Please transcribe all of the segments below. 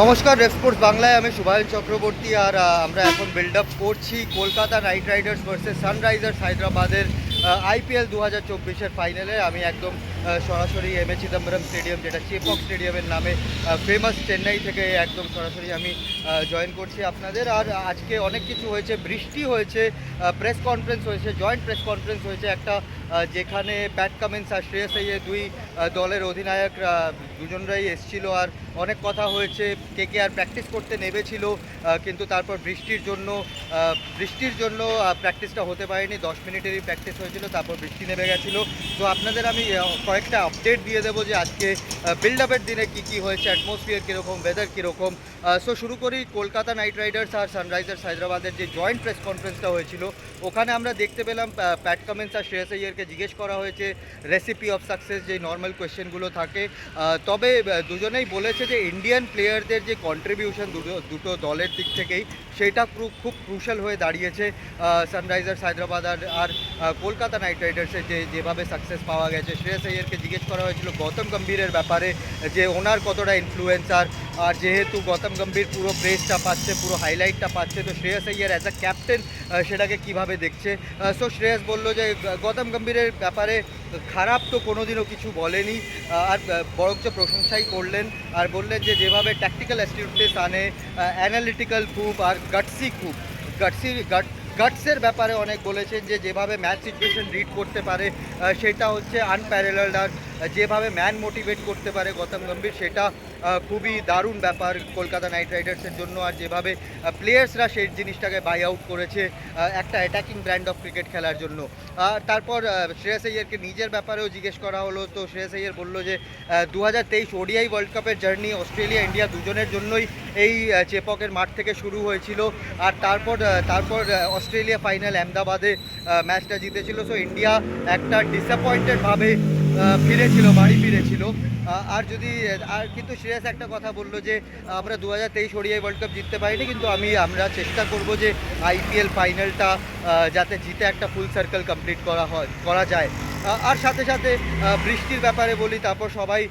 নমস্কার রেসপোর্টস বাংলায়। আমি সুভাষ চক্রবর্তী আর আমরা এখন বিল্ড আপ করছি Kolkata Knight Riders versus Sunrisers হায়দ্রাবাদের আইপিএল দু হাজার চব্বিশের ফাইনালে আমি একদম সরাসরি এম এ চিদম্বরম স্টেডিয়াম যেটা চেপক স্টেডিয়ামের নামে ফেমাস চেন্নাই থেকে একদম সরাসরি আমি জয়েন করছি আপনাদের। আর আজকে অনেক কিছু হয়েছে, বৃষ্টি হয়েছে প্রেস কনফারেন্স হয়েছে জয়েন্ট প্রেস কনফারেন্স হয়েছে একটা যেখানে প্যাট কামিন্স আর শ্রেয়স আইয়ে দুই দলের অধিনায়ক দুজনরাই এসছিল। আর অনেক কথা হয়েছে, কে কে আর প্র্যাকটিস করতে নেমেছিল কিন্তু তারপর বৃষ্টির জন্য বৃষ্টির জন্য প্র্যাকটিসটা হতে পারেনি। দশ মিনিটেরই প্র্যাকটিস হয়েছিল তারপর বৃষ্টি নেমে গেছিল। তো আপনাদের আমি কয়েকটা আপডেট দিয়ে দেবো যে আজকে বিল্ড আপের দিনে কি কি হয়েছে অ্যাটমসফিয়ার কীরকম ওয়েদার কীরকম সো শুরু করি কলকাতা নাইট রাইডার্স আর সানরাইজার্স হায়দ্রাবাদের যে জয়েন্ট প্রেস কনফারেন্সটা হয়েছিল। ওখানে আমরা দেখতে পেলাম প্যাট কামেন্স আর শ্রেয়স আইয়ারকে জিজ্ঞেস করা হয়েছে রেসিপি অফ সাকসেস যে নর্মাল কোয়েশ্চেনগুলো থাকে। তবে দুজনেই বলেছে যে ইন্ডিয়ান প্লেয়ারদের যে কন্ট্রিবিউশন দুটো দলের দিক থেকেই, সেটা খুব ক্রুশাল হয়ে দাঁড়িয়েছে সানরাইজার্স হায়দ্রাবাদ আর আর কলকাতা নাইট রাইডার্সের যে, যেভাবে সাকসেস পাওয়া গেছে। শ্রেয়স আইয়ারকে জিজ্ঞেস করা হয়েছিল গৌতম গম্ভীরের ব্যাপারে, যে ওনার কতটা ইনফ্লুয়েন্সার আর যেহেতু গৌতম গম্ভীর, পুরো প্রেসটা পাচ্ছে, পুরো হাইলাইটটা পাচ্ছে। তো Shreyas Iyer as a captain সেটাকে কীভাবে দেখছে? সো শ্রেয়স বলল যে, গৌতম গম্ভীরের ব্যাপারে খারাপ তো কোনোদিনও কিছু বলেনি। আর বরঞ্চ প্রশংসাই করলেন আর বললেন যে, যেভাবে ট্যাকটিক্যাল অ্যাস্টিউটনেস আনে অ্যানালিটিক্যাল খুব আর গাটসি খুব। গাটসি গাট গাটসের ব্যাপারে অনেক বলেছেন যে, যেভাবে ম্যাচ সিচুয়েশন রিড করতে পারে সেটা হচ্ছে আনপ্যারেলাল আর যেভাবে ম্যান মোটিভেট করতে পারে গৌতম গম্ভীর, সেটা খুবই দারুণ ব্যাপার কলকাতা নাইট রাইডার্সের জন্য। আর যেভাবে প্লেয়ার্সরা সেই জিনিসটাকে বাই আউট করেছে একটা অ্যাটাকিং ব্র্যান্ড অফ ক্রিকেট খেলার জন্য। তারপর শ্রেয়াস আইয়ারকে নিজের ব্যাপারেও জিজ্ঞেস করা হলো, তো শ্রেয়াস আইয়ার বলল যে দু হাজার তেইশ ওডিআই ওয়ার্ল্ড কাপের জার্নি অস্ট্রেলিয়া ইন্ডিয়া দুজনের জন্যই এই চেপকের মাঠ থেকে শুরু হয়েছিল। আর তারপর তারপর অস্ট্রেলিয়া ফাইনাল আহমেদাবাদে ম্যাচটা জিতেছিল। সো ইন্ডিয়া একটা ডিসঅ্যাপয়েন্টেডভাবে ফিরেছিল, বাড়ি ফিরেছিল। আর যদি, আর কিন্তু শ্রেয়াস একটা কথা বলল যে, আমরা দু হাজার তেইশ ওডিআই ওয়ার্ল্ড কাপ জিততে পারিনি, কিন্তু আমি, আমরা চেষ্টা করব যে আইপিএল ফাইনালটা যাতে জিতে একটা ফুল সার্কেল কমপ্লিট করা হয়, করা যায়। আর সাথে সাথে বৃষ্টির ব্যাপারে বলি, তারপর সবাই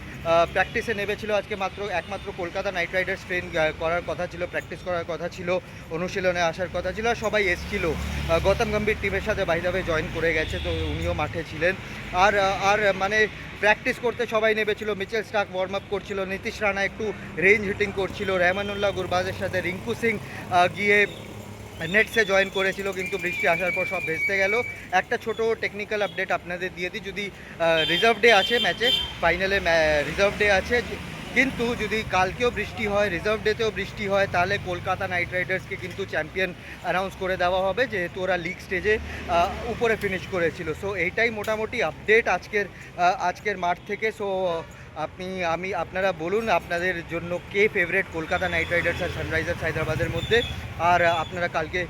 প্র্যাকটিসে নেমেছিল আজকে মাত্র, একমাত্র কলকাতা নাইট রাইডার্স ট্রেন করার কথা ছিল প্র্যাকটিস করার কথা ছিল, অনুশীলনে আসার কথা ছিল সবাই এসছিল। গৌতম গম্ভীর টিমের সাথে বাইরে জয়েন করে গেছে, তো উনিও মাঠে ছিলেন। আর আর মানে প্র্যাকটিস করতে সবাই নেমেছিল মিচেল স্টাক ওয়ার্ম আপ করছিল নীতিশ রানা একটু রেঞ্জ হিটিং করছিল রেহমানুল্লাহ গুরবাজের সাথে রিঙ্কু সিং গিয়ে নেটসে জয়েন করেছিল, কিন্তু বৃষ্টি আসার পর সব ভেস্তে গেল। একটা ছোট টেকনিক্যাল আপডেট আপনাদের দিয়ে দিই, যদি রিজার্ভ ডে আছে ম্যাচে ফাইনালে রিজার্ভ ডে আছে কিন্তু যদি কালকেও বৃষ্টি হয় রিজার্ভ ডেতেও বৃষ্টি হয়, তাহলে কলকাতা নাইট রাইডার্সকে কিন্তু চ্যাম্পিয়ন অ্যানাউন্স করে দেওয়া হবে, যেহেতু ওরা লিগ স্টেজে উপরে ফিনিশ করেছিল। সো এইটাই মোটামুটি আপডেট আজকের আজকের মাঠ থেকে। সো আপনি, আমি, আপনারা বলুন আপনাদের জন্য কে ফেভারেট কলকাতা নাইট রাইডার্স আর সানরাইজার্স হায়দ্রাবাদের মধ্যে? আর আপনারা কালকে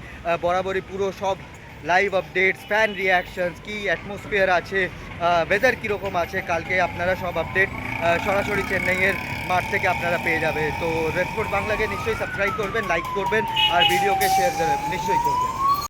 বরাবরই পুরো সব লাইভ আপডেটস ফ্যান রিয়াকশনস কী অ্যাটমসফিয়ার আছে ওয়েদার কীরকম আছে, কালকে আপনারা সব আপডেট সরাসরি চেন্নাইয়ের মাঠ থেকে আপনারা পেয়ে যাবে। তো রেডফোর্ট বাংলাকে নিশ্চয়ই সাবস্ক্রাইব করবেন লাইক করবেন, আর ভিডিওকে শেয়ার নিশ্চয়ই করবেন।